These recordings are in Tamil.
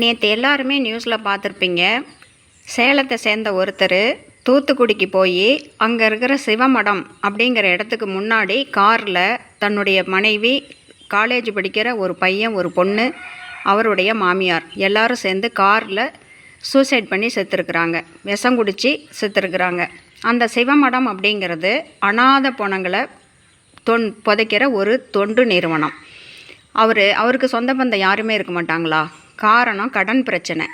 நேற்று எல்லாருமே நியூஸில் பார்த்துருப்பீங்க. சேலத்தை சேர்ந்த ஒருத்தர் தூத்துக்குடிக்கு போய் அங்கே இருக்கிற சிவமடம் அப்படிங்கிற இடத்துக்கு முன்னாடி காரில் தன்னுடைய மனைவி காலேஜ் படிக்கிற ஒரு பையன் ஒரு பொண்ணு அவருடைய மாமியார் எல்லாரும் சேர்ந்து காரில் சூசைட் பண்ணி செத்துருக்குறாங்க. விஷம் குடித்து செத்துருக்குறாங்க. அந்த சிவமடம் அப்படிங்கிறது அனாத பணங்களை தொன் புதைக்கிற ஒரு தொண்டு நிறுவனம். அவர் அவருக்கு சொந்த பந்தம் யாருமே இருக்க மாட்டாங்களா? காரணம் கடன் பிரச்சனை.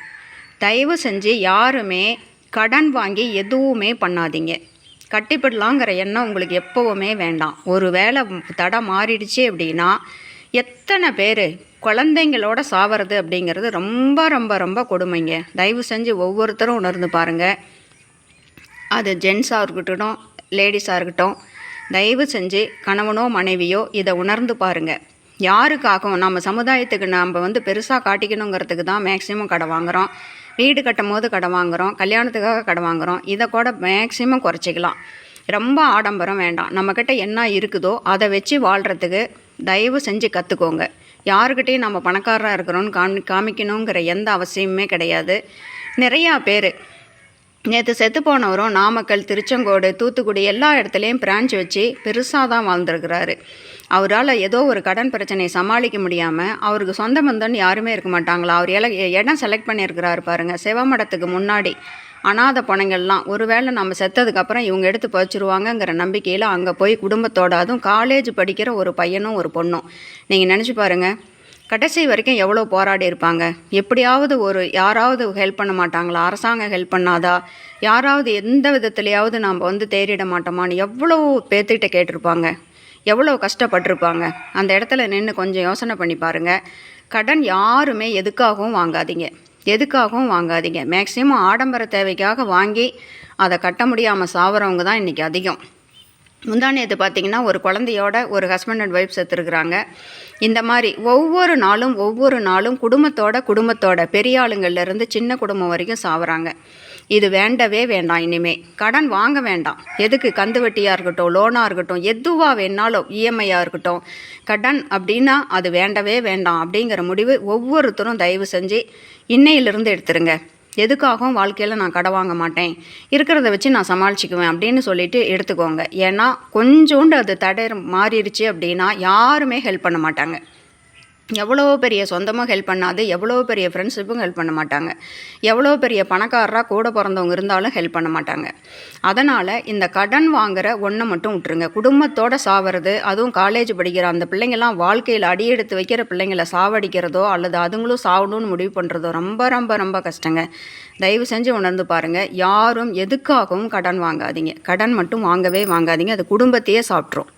தயவு செஞ்சு யாருமே கடன் வாங்கி எதுவுமே பண்ணாதீங்க. கட்டிப்பிடலாங்கிற எண்ணம் உங்களுக்கு எப்போவுமே வேண்டாம். ஒரு வேளை தடை மாறிடுச்சு அப்படின்னா எத்தனை பேர் குழந்தைங்களோட சாவறது அப்படிங்கிறது ரொம்ப ரொம்ப ரொம்ப கொடுமைங்க. தயவு செஞ்சு ஒவ்வொருத்தரும் உணர்ந்து பாருங்கள் அது ஜென்ஸாக இருக்கட்டும் லேடிஸாக இருக்கட்டும் தயவு செஞ்சு கணவனோ மனைவியோ இதை உணர்ந்து பாருங்கள் யாருக்காகவும் நம்ம சமுதாயத்துக்கு நம்ம வந்து பெருசாக காட்டிக்கணுங்கிறதுக்கு தான் மேக்ஸிமம் கடை வாங்குகிறோம் வீடு கட்டும் போது கடை வாங்குகிறோம் கல்யாணத்துக்காக கடை வாங்குகிறோம் இதை கூட மேக்ஸிமம் குறைச்சிக்கலாம். ரொம்ப ஆடம்பரம் வேண்டாம். நம்மக்கிட்ட என்ன இருக்குதோ அதை வச்சு வாழ்கிறதுக்கு தயவு செஞ்சு கற்றுக்கோங்க யாருக்கிட்டேயும் நம்ம பணக்காரராக இருக்கிறோன்னு காமி காமிக்கணுங்கிற எந்த அவசியமுமே கிடையாது. நிறையா பேர் நேற்று செத்து போனவரும் நாமக்கல் திருச்செங்கோடு தூத்துக்குடி எல்லா இடத்துலையும் பிரான்ச் வச்சு பெருசாக தான் வாழ்ந்துருக்கிறாரு. அவரால் ஏதோ ஒரு கடன் பிரச்சனையை சமாளிக்க முடியாமல் அவருக்கு சொந்த பந்தன் யாருமே இருக்க மாட்டாங்களா? அவர் இல இடம் செலக்ட் பண்ணியிருக்கிறாரு பாருங்கள் சிவமடத்துக்கு முன்னாடி அனாதை பணங்கள்லாம் ஒருவேளை நம்ம செத்ததுக்கப்புறம் இவங்க எடுத்து பறிச்சிருவாங்கங்கிற நம்பிக்கையில் அங்கே போய் குடும்பத்தோட அதுவும் காலேஜ் படிக்கிற ஒரு பையனும் ஒரு பொண்ணும். நீங்கள் நினச்சி பாருங்கள் கடைசி வரைக்கும் எவ்வளோ போராடி இருப்பாங்க? எப்படியாவது ஒரு யாராவது ஹெல்ப் பண்ண மாட்டாங்களா? அரசாங்கம் ஹெல்ப் பண்ணாதா? யாராவது எந்த விதத்துலையாவது நாம் வந்து தேறிட மாட்டோமான்னு எவ்வளோ பேர்த்துக்கிட்ட கேட்டிருப்பாங்க? எவ்வளோ கஷ்டப்பட்டிருப்பாங்க? அந்த இடத்துல நின்று கொஞ்சம் யோசனை பண்ணி பாருங்கள் கடன் யாருமே எதுக்காகவும் வாங்காதீங்க. எதுக்காகவும் வாங்காதீங்க. மேக்ஸிமம் ஆடம்பர தேவைக்காக வாங்கி அதை கட்ட முடியாமல் சாவறவங்க தான் இன்றைக்கி அதிகம். முந்தானியத்தை பார்த்தீங்கன்னா ஒரு குழந்தையோட ஒரு ஹஸ்பண்ட் அண்ட் ஒய்ஃப் செத்துருக்குறாங்க. இந்த மாதிரி ஒவ்வொரு நாளும் ஒவ்வொரு நாளும் குடும்பத்தோட குடும்பத்தோட பெரிய ஆளுங்கள்லேருந்து சின்ன குடும்பம் வரைக்கும் சாவுறாங்க. இது வேண்டவே வேண்டாம் இனிமே. கடன் வாங்க வேண்டாம். எதுக்கு? கந்து வட்டியாக இருக்கட்டும் லோனாக இருக்கட்டும் எதுவாக வேணாலும் இஎம்ஐயாக இருக்கட்டும். கடன் அப்படின்னா அது வேண்டவே வேண்டாம் அப்படிங்கிற முடிவு ஒவ்வொருத்தரும் தயவு செஞ்சு இன்னையிலிருந்து எடுத்துருங்க. எதுக்காகவும் வாழ்க்கையில் நான் கடை வாங்க மாட்டேன். இருக்கிறத வச்சு நான் சமாளிச்சுக்குவேன் அப்படின்னு சொல்லிட்டு எடுத்துக்கோங்க. ஏன்னா கொஞ்சோண்டு அது தடை மாறிடுச்சு அப்படின்னா யாருமே ஹெல்ப் பண்ண மாட்டாங்க. எவ்வளோ பெரிய சொந்தமாக ஹெல்ப் பண்ணாது எவ்வளோ பெரிய ஃப்ரெண்ட்ஷிப்பும் ஹெல்ப் பண்ண மாட்டாங்க. எவ்வளோ பெரிய பணக்காரராக கூட பிறந்தவங்க இருந்தாலும் ஹெல்ப் பண்ண மாட்டாங்க. அதனால் இந்த கடன் வாங்குற ஒன்றை மட்டும் விட்டுருங்க. குடும்பத்தோடு சாவறது அதுவும் காலேஜ் படிக்கிற அந்த பிள்ளைங்கள்லாம் வாழ்க்கையில் அடி எடுத்து வைக்கிற பிள்ளைங்களை சாவடிக்கிறதோ அல்லது அதுங்களும் சாவணும்னு முடிவு பண்ணுறதோ ரொம்ப ரொம்ப ரொம்ப கஷ்டங்க. தயவு செஞ்சு உணர்ந்து பாருங்கள் யாரும் எதுக்காகவும் கடன் வாங்காதீங்க. கடன் மட்டும் வாங்கவே வாங்காதீங்க. அது குடும்பத்தையே சாப்பிட்ரும்